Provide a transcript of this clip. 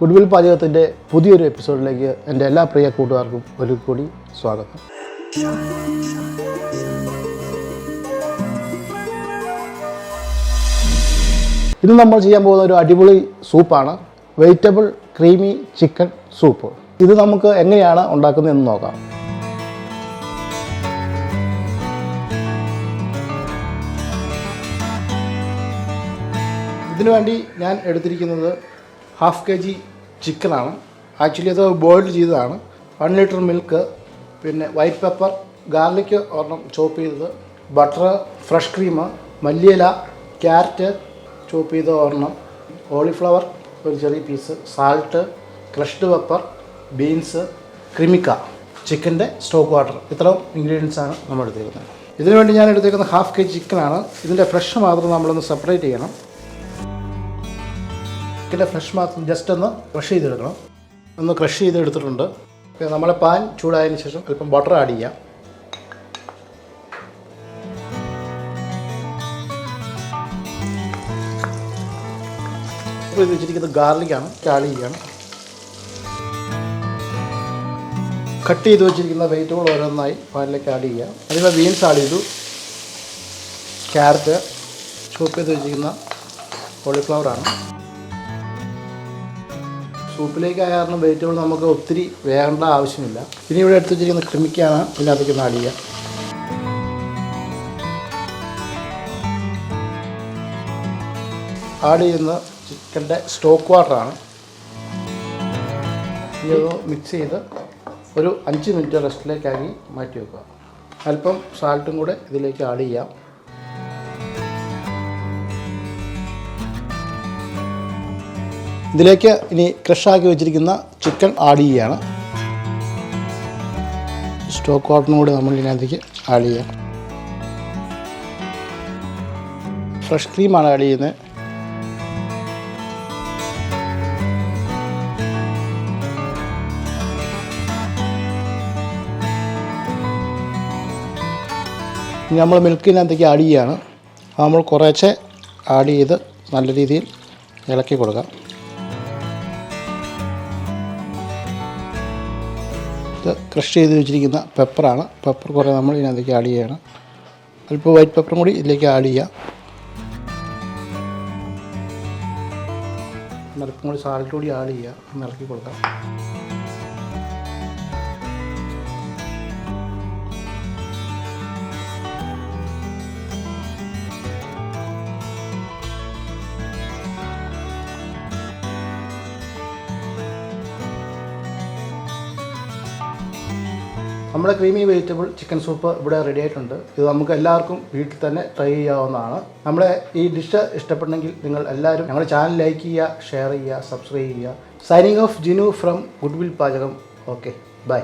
Goodwill പാചകത്തിന്റെ പുതിയൊരു എപ്പിസോഡിലേക്ക് എന്റെ എല്ലാ പ്രിയ കൂട്ടുകാർക്കും ഒരു കൂടി സ്വാഗതം. ഇത് നമ്മൾ ചെയ്യാൻ പോകുന്ന ഒരു അടിപൊളി സൂപ്പാണ്. വെജിറ്റബിൾ ക്രീമി ചിക്കൻ സൂപ്പ് ഇത് നമുക്ക് എങ്ങനെയാണ് ഉണ്ടാക്കുന്നത് എന്ന് നോക്കാം. ഇതിനുവേണ്ടി ഞാൻ എടുത്തിരിക്കുന്നത് ഹാഫ് കെ ജി ചിക്കനാണ്. ആക്ച്വലി അത് ബോയിൽഡ് ചെയ്തതാണ്. വൺ ലിറ്റർ മിൽക്ക് പിന്നെ വൈറ്റ് പെപ്പർ ഗാർലിക് ഒരെണ്ണം ചോപ്പ് ചെയ്തത് ബട്ടർ ഫ്രഷ് ക്രീം മല്ലിയില ക്യാരറ്റ് ചോപ്പ് ചെയ്ത ഒരെണ്ണം കോളിഫ്ലവർ ഒരു ചെറിയ piece salt crushed pepper beans ക്രിമിക്ക ചിക്കന്റെ സ്റ്റോക്ക് വാട്ടർ. ഇത്രയും ഇൻഗ്രീഡിയൻസ് ആണ് നമ്മൾ എടുത്തേക്കുന്നത് ഇതിനുവേണ്ടി ഞാൻ എടുത്തേക്കുന്ന ഹാഫ് കെ ജി ചിക്കനാണ്. ഇതിന്റെ ഫ്രഷ് മാത്രം നമ്മളൊന്ന് സെപ്പറേറ്റ് ചെയ്യണം. ചിക്കന്റെ ഫ്രഷ് മാത്രം ജസ്റ്റ് ഒന്ന് ക്രഷ് ചെയ്തെടുക്കണം. ഒന്ന് ക്രഷ് ചെയ്തെടുത്തിട്ടുണ്ട്. പിന്നെ നമ്മളെ പാൻ ചൂടായതിനു ശേഷം അല്പം ബട്ടർ ആഡ് ചെയ്യാം. ഇത് വെച്ചിരിക്കുന്നത് ഗാർലിക്കാണ് ആഡ് ചെയ്യാണ്. കട്ട് ചെയ്ത് വെച്ചിരിക്കുന്ന വെജിറ്റബിൾ ഓരോന്നായി പാനിലേക്ക് ആഡ് ചെയ്യാം. അതിൽ ബീൻസ് ആഡ് ചെയ്തു. ക്യാരറ്റ് ചോപ്പ് ചെയ്ത് വെച്ചിരിക്കുന്ന കോളിഫ്ലവറാണ് സൂപ്പിലേക്ക് കാരണം വെജിറ്റബിൾ നമുക്ക് ഒത്തിരി വേണ്ട ആവശ്യമില്ല. ഇനി ഇവിടെ എടുത്ത് വെച്ചിരിക്കുന്ന ക്രിമിക്കാണ് ഇതിനകത്തേക്ക് നാടിയ ആഡ് ചെയ്യുന്ന ചിക്കന്റെ സ്റ്റോക്ക് വാട്ടറാണ് ഇത് മിക്സ് ചെയ്ത് ഒരു അഞ്ച് മിനിറ്റ് റെസ്റ്റിലേക്കാക്കി മാറ്റി വെക്കുക അല്പം സാൾട്ടും കൂടെ ഇതിലേക്ക് ആഡ് ചെയ്യാം. ഇതിലേക്ക് ഇനി ക്രഷാക്കി വെച്ചിരിക്കുന്ന ചിക്കൻ ആഡ് ചെയ്യുകയാണ് സ്റ്റോക്ക് വാട്ടറും കൂടി നമ്മൾ ഇതിനകത്തേക്ക് ആഡ് ചെയ്യാം. ഫ്രഷ് ക്രീമാണ് ആഡ് ചെയ്യുന്നത്. ഇനി നമ്മൾ മിൽക്കിനകത്തേക്ക് ആഡ് ചെയ്യുകയാണ് നമ്മൾ കുറേശ്ശെ ആഡ് ചെയ്ത് നല്ല രീതിയിൽ ഇളക്കി കൊടുക്കാം. ഇത് ക്രഷ് ചെയ്ത് വെച്ചിരിക്കുന്ന പെപ്പറാണ് പെപ്പർ കുറേ നമ്മൾ ഇതിനകത്തേക്ക് ആഡ് ചെയ്യണം. അല്പം വൈറ്റ് പെപ്പറും കൂടി ഇതിലേക്ക് ആഡ് ചെയ്യാം. അല്പം കൂടി സാൾട്ട് കൂടി ആഡ് ചെയ്യുക ഇളക്കി കൊടുക്കാം. നമ്മുടെ ക്രീമി വെജിറ്റബിൾ ചിക്കൻ സൂപ്പ് ഇവിടെ റെഡി ആയിട്ടുണ്ട്. ഇത് നമുക്ക് എല്ലാവർക്കും വീട്ടിൽ തന്നെ ട്രൈ ചെയ്യാവുന്നതാണ്. നമ്മുടെ ഈ ഡിഷ് ഇഷ്ടപ്പെട്ടെങ്കിൽ നിങ്ങൾ എല്ലാവരും ഞങ്ങളുടെ ചാനൽ ലൈക്ക് ചെയ്യുക ഷെയർ ചെയ്യുക സബ്സ്ക്രൈബ് ചെയ്യുക. Signing off Jinu from goodwill Pachakam okay bye